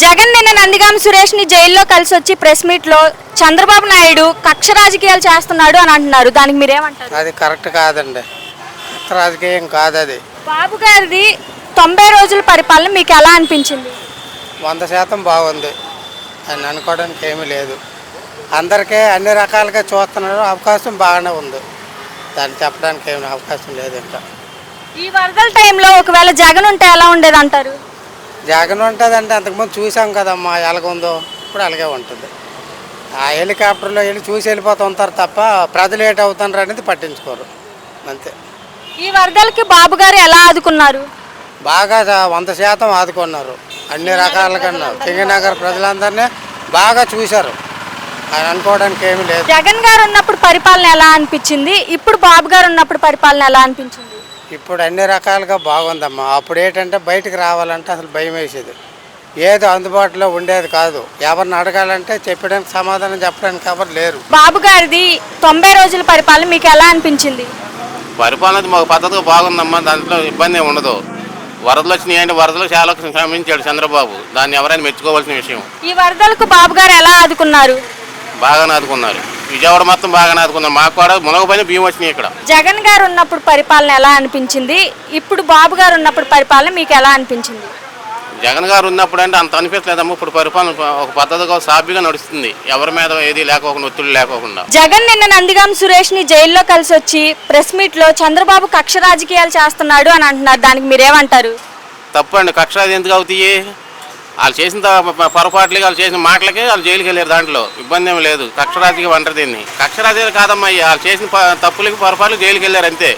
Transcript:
జగన్ నిన్న నందిగాం సురేష్ని జైల్లో కలిసి వచ్చి ప్రెస్ మీట్లో చంద్రబాబు నాయుడు కక్ష రాజకీయాలు చేస్తున్నాడు అని అంటున్నారు. దానికి మీరేమంటారు? అది కరెక్ట్ కాదండి. రాజకీయం కాదు అది. బాబు గారిది తొంభై రోజుల పరిపాలన మీకు ఎలా అనిపించింది? వంద శాతం బాగుంది. అని అనుకోవడానికి ఏమీ లేదు. అందరికీ అన్ని రకాలుగా చూస్తున్నారు. అవకాశం బాగానే ఉంది. దాన్ని చెప్పడానికి ఏమి అవకాశం లేదు ఇంకా ఈ వరదల టైంలో ఒకవేళ జగన్ ఉంటే ఎలా ఉండేది అంటారు జగన్ ఉంటుందంటే అంతకుముందు చూసాం కదమ్మా ఎలాగుందో ఇప్పుడు అలాగే ఉంటుంది. ఆ హెలికాప్టర్లో వెళ్ళి చూసి వెళ్ళిపోతూ ఉంటారు తప్ప ప్రజలు ఏటి అవుతున్నారు అనేది పట్టించుకోరు. అంతే. ఈ వరదలకి బాబు గారు ఎలా ఆదుకున్నారు? బాగా వంద శాతం ఆదుకున్నారు. అన్ని రకాలుగా కింగనగర్ ప్రజలందరినీ బాగా చూశారు. అని అనుకోవడానికి ఏమీ లేదు. జగన్ గారు ఉన్నప్పుడు పరిపాలన ఎలా అనిపించింది? ఇప్పుడు బాబు గారు ఉన్నప్పుడు పరిపాలన ఎలా అనిపించింది? ఇప్పుడు అన్ని రకాలుగా బాగుందమ్మా. అప్పుడు ఏంటంటే బయటికి రావాలంటే అసలు భయం వేసేది. ఏది అందుబాటులో ఉండేది కాదు. ఎవరిని అడగాలంటే చెప్పడానికి సమాధానం చెప్పడానికి ఎవరు లేరు. బాబు గారిది తొంభై రోజుల పరిపాలన మీకు ఎలా అనిపించింది? పరిపాలన మాకు పద్ధతిగా బాగుందమ్మా. దాంట్లో ఇబ్బంది ఉండదు. వరదలు వచ్చినాయి అంటే వరదలు చాలా శ్రమించాడు చంద్రబాబు. దాన్ని ఎవరైనా మెచ్చుకోవాల్సిన విషయం. ఈ వరదలకు బాబు గారు ఎలా ఆదుకున్నారు? బాగా నాదుకున్నారు విజయవాడ మొత్తం బాగా నాదుకున్నారు మాకు కూడా మునగపైన బియ్యం వచ్చినాయి ఇక్కడ. జగన్ గారు ఉన్నప్పుడు పరిపాలన ఎలా అనిపించింది? ఇప్పుడు బాబు గారు ఉన్నప్పుడు పరిపాలన మీకు ఎలా అనిపించింది? జగన్ గారు ఉన్నప్పుడు అంటే అంత అనిపించలేదమ్మా. ఇప్పుడు పరిపాలన ఒక పద్ధతిగా సాఫీగా నడుస్తుంది. ఎవరి మీద ఏది లేకోకుండా ఒత్తిడి లేకోకుండా. జగన్ నిన్న నందిగాం సురేష్ని జైల్లో కలిసి వచ్చి ప్రెస్ మీట్లో చంద్రబాబు కక్ష రాజకీయాలు చేస్తున్నాడు అని అంటున్నారు. దానికి మీరేమంటారు? తప్పండి. కక్ష ఎందుకు అవుతాయి? వాళ్ళు చేసిన పొరపాట్లకి వాళ్ళు చేసిన మాటలకి వాళ్ళు జైలుకి వెళ్ళారు దాంట్లో. ఇబ్బంది ఏమి లేదు. కక్షరాజుకి రాజకీయం దీన్ని. కక్షరాజు కాదమ్మా వాళ్ళు చేసిన తప్పులకి పొరపాట్లు జైలుకి వెళ్ళారు అంతే.